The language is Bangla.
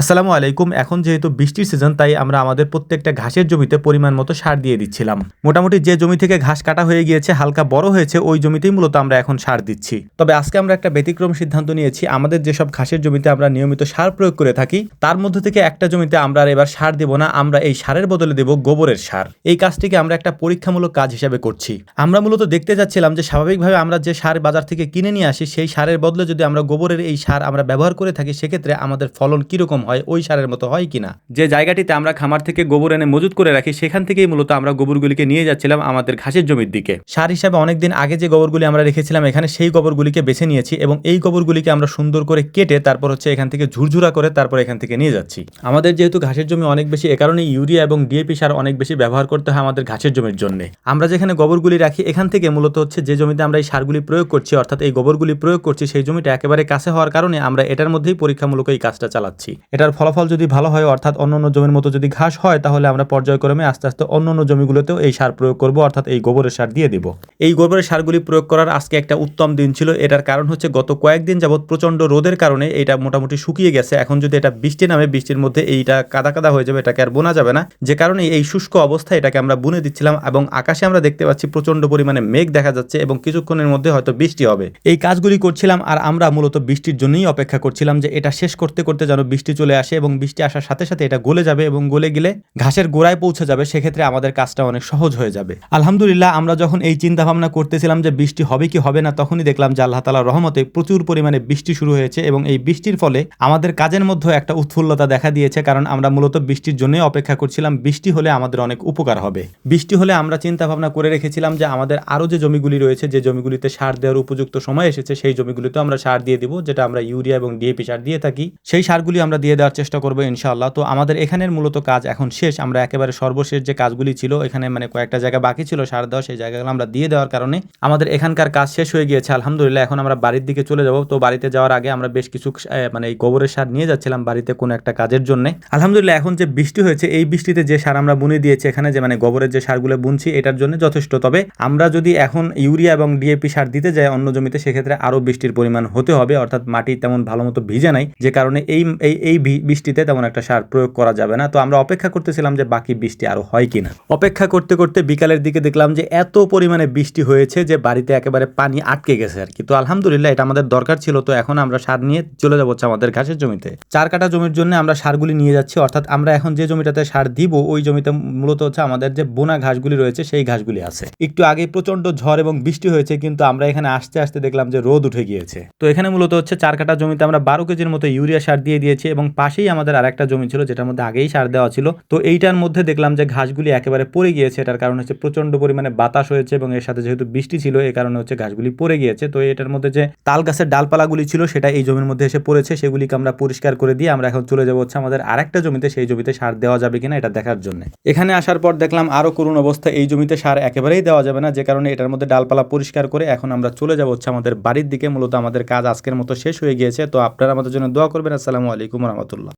আসসালামু আলাইকুম। এখন যেহেতু বৃষ্টির সিজন তাই আমরা আমাদের প্রত্যেকটা ঘাসের জমিতে পরিমাণ মতো সার দিয়ে দিচ্ছিলাম। মোটামুটি যে জমি থেকে ঘাস কাটা হয়ে গিয়েছে, হালকা বড় হয়েছে, ওই জমিতেই মূলত আমরা এখন সার দিচ্ছি। তবে আজকে আমরা একটা ব্যতিক্রম সিদ্ধান্ত নিয়েছি। আমাদের যেসব ঘাসের জমিতে আমরা নিয়মিত সার প্রয়োগ করে থাকি, তার মধ্যে থেকে একটা জমিতে আমরা আর এবার সার দেব না, আমরা এই সারের বদলে দেব গোবরের সার। এই কাজটিকে আমরা একটা পরীক্ষামূলক কাজ হিসাবে করছি। আমরা মূলত দেখতে যাচ্ছিলাম যে, স্বাভাবিকভাবে আমরা যে সার বাজার থেকে কিনে নিয়ে আসি, সেই সারের বদলে যদি আমরা গোবরের এই সার আমরা ব্যবহার করে থাকি, সেক্ষেত্রে আমাদের ফলন কীরকম হয় ওই সারের মতো হয় কিনা? যে জায়গাটিতে আমরা খামার থেকে গোবর এনে মজুত করে রাখি সেখান থেকেই মূলত আমরা গোবরগুলিকে নিয়ে যাচ্ছিলাম আমাদের ঘাসের জমির দিকে। সার হিসাবে অনেকদিন আগে যে গোবরগুলি আমরা রেখেছিলাম এখানে সেই গোবরগুলিকে বেছে নিয়েছি এবং এই গোবরগুলিকে আমরা সুন্দর করে কেটে তারপর হচ্ছে এখান থেকে ঝুরঝুরা করে তারপর এখান থেকে নিয়ে যাচ্ছি। আমাদের যেহেতু ঘাসের জমি অনেক বেশি এ কারণে ইউরিয়া এবং ডিএপি সার অনেক বেশি ব্যবহার করতে হয় আমাদের ঘাসের জমির জন্য। আমরা যেখানে গোবরগুলি রাখি এখান থেকে মূলত হচ্ছে যে জমিতে আমরা এই সারগুলি প্রয়োগ করছি অর্থাৎ এই গোবরগুলি প্রয়োগ করছি সেই জমিটা একেবারে কাছে হওয়ার কারণে আমরা এটার মধ্যেই পরীক্ষামূলক এই কাজটা চালাচ্ছি। এটার ফলাফল যদি ভালো হয়, অর্থাৎ অন্য অন্য জমির মতো যদি ঘাস হয়, তাহলে আমরা পর্যায়ক্রমে আস্তে আস্তে অন্য অন্য জমিগুলোতেও এই সার প্রয়োগ করব, অর্থাৎ এই গোবরের সার দিয়ে দিব। এই গোবরের সারগুলি প্রয়োগ করার আজকে একটা উত্তম দিন ছিল। এটার কারণ হচ্ছে গত কয়েকদিন যাবৎ প্রচণ্ড রোদের কারণে এটা মোটামুটি শুকিয়ে গেছে। এখন যদি এটা বৃষ্টি নামে, বৃষ্টির মধ্যে এইটা কাদা কাদা হয়ে যাবে, এটাকে আর বোনা যাবে না। যে কারণে এই শুষ্ক অবস্থায় এটাকে আমরা বুনে দিচ্ছিলাম এবং আকাশে আমরা দেখতে পাচ্ছি প্রচণ্ড পরিমাণে মেঘ দেখা যাচ্ছে এবং কিছুক্ষণের মধ্যে হয়তো বৃষ্টি হবে। এই কাজগুলি করছিলাম আর আমরা মূলত বৃষ্টির জন্যই অপেক্ষা করছিলাম যে এটা শেষ করতে করতে যেন বৃষ্টি চলে আসে এবং বৃষ্টি আসার সাথে সাথে এটা গলে যাবে এবং গলে গেলে ঘাসের গোড়ায় পৌঁছে যাবে, সেক্ষেত্রে আমাদের কাজটা অনেক সহজ হয়ে যাবে। আলহামদুলিল্লাহ, আমরা যখন এই চিন্তা ভাবনা করতেছিলাম যে বৃষ্টি হবে কি হবে না, তখনই দেখলাম যে আল্লাহ তালার রহমতে প্রচুর পরিমাণে বৃষ্টি শুরু হয়েছে এবং এই বৃষ্টির ফলে আমাদের কাজের মধ্যে একটা উৎফুল্লতা দেখা দিয়েছে, কারণ আমরা মূলত বৃষ্টির জন্যই অপেক্ষা করছিলাম। বৃষ্টি হলে আমাদের অনেক উপকার হবে। বৃষ্টি হলে আমরা চিন্তা ভাবনা করে রেখেছিলাম যে আমাদের আরও যে জমিগুলি রয়েছে, যে জমিগুলিতে সার দেওয়ার উপযুক্ত সময় এসেছে, সেই জমিগুলিতে আমরা সার দিয়ে দিব, যেটা আমরা ইউরিয়া এবং ডিএপি সার দিয়ে থাকি। সেই সারগুলি আমরা দিয়ে দেওয়ার চেষ্টা করব ইনশাআল্লাহ। তো আমাদের এখানের মূলত কাজ এখন শেষ। আমরা একেবারে সর্বশেষ যে কাজগুলি ছিল, এখানে মানে কয়েকটা জায়গা বাকি ছিল, সার দেওয়া, সেই জায়গাগুলো আমরা দিয়ে দেওয়ার কারণে আমাদের এখানকার কাজ শেষ হয়ে গিয়েছে, আলহামদুলিল্লাহ। এখন আমরা বাড়ির দিকে চলে যাব। তো বাড়িতে যাওয়ার আগে আমরা বেশ কিছু মানে এই গোবরের সার নিয়ে যাচ্ছিলাম বাড়িতে কোনো একটা কাজের জন্য। আলহামদুলিল্লাহ, এখন যে বৃষ্টি হয়েছে, এই বৃষ্টিতে যে সার আমরা বুনে দিয়েছি এখানে যে মানে গোবরের যে সারগুলো বুনছি, এটার জন্য যথেষ্ট। তবে আমরা যদি এখন ইউরিয়া এবং ডিএপি সার দিতে যাই অন্য জমিতে, সেক্ষেত্রে আরও বৃষ্টির পরিমাণ হতে হবে। অর্থাৎ মাটি তেমন ভালো মতো ভিজে নাই। যে কারণে এই এই বৃষ্টিতে তেমন একটা সার প্রয়োগ করা যাবে না। তো আমরা অপেক্ষা করতেছিলাম যে বাকি বৃষ্টি আরও হয় কিনা। অপেক্ষা করতে করতে বিকালের দিকে দেখলাম যে এত পরিমাণে বৃষ্টি হয়েছে যে বাড়িতে একেবারে পানি আটকে গেছে আর কি। তো আলহামদুলিল্লাহ এটা আমাদের দরকার ছিল, তো এখন আমরা সার নিয়ে চলে যাব আমাদের ঘাসের জমিতে। চার কাটা জমির জন্য আমরা সারগুলি নিয়ে যাচ্ছি, অর্থাৎ আমরা এখন যে জমিটাতে সার দিব, ওই জমিতে মূলত হচ্ছে আমাদের যে বোনা ঘাসগুলি রয়েছে, সেই ঘাসগুলি আছে। একটু আগে প্রচণ্ড ঝড় এবং বৃষ্টি হয়েছে, কিন্তু আমরা এখানে আসতে আসতে দেখলাম যে রোদ উঠে গিয়েছে। তো এখানে মূলত হচ্ছে চার কাটা জমিতে আমরা বারো কেজির মতো ইউরিয়া সার দিয়ে দিয়েছি এবং পাশেই আমাদের আরেকটা জমি ছিল, যেটার মধ্যে আগেই সার দেওয়া ছিল। তো এইটার মধ্যে দেখলাম যে ঘাসগুলি একেবারে পড়ে গিয়েছে, এটার কারণ হচ্ছে প্রচণ্ড পরিমাণে বাতাস হয়েছে এবং এর সাথে যেহেতু বৃষ্টি ছিল এই কারণে হচ্ছে ঘাসগুলি পড়ে গিয়েছে। তো এটার মধ্যে যে তাল গাছের ডালপালাগুলি ছিল, সেটা এই জমির মধ্যে এসে পড়েছে। সেগুলিকে আমরা পরিষ্কার করে দিয়ে আমরা এখন চলে যাব হচ্ছে আমাদের আরেকটা জমিতে, সেই জমিতে সার দেওয়া যাবে কিনা এটা দেখার জন্য। এখানে আসার পর দেখলাম আরও করুণ অবস্থা, এই জমিতে সার একেবারেই দেওয়া যাবে না, যে কারণে এটার মধ্যে ডালপালা পরিষ্কার করে এখন আমরা চলে যাব হচ্ছে আমাদের বাড়ির দিকে। মূলত আমাদের কাজ আজকের মতো শেষ হয়ে গিয়েছে, তো আপনারা আমাদের জন্য দোয়া করবেন। আসসালামু আলাইকুম rahmetullah.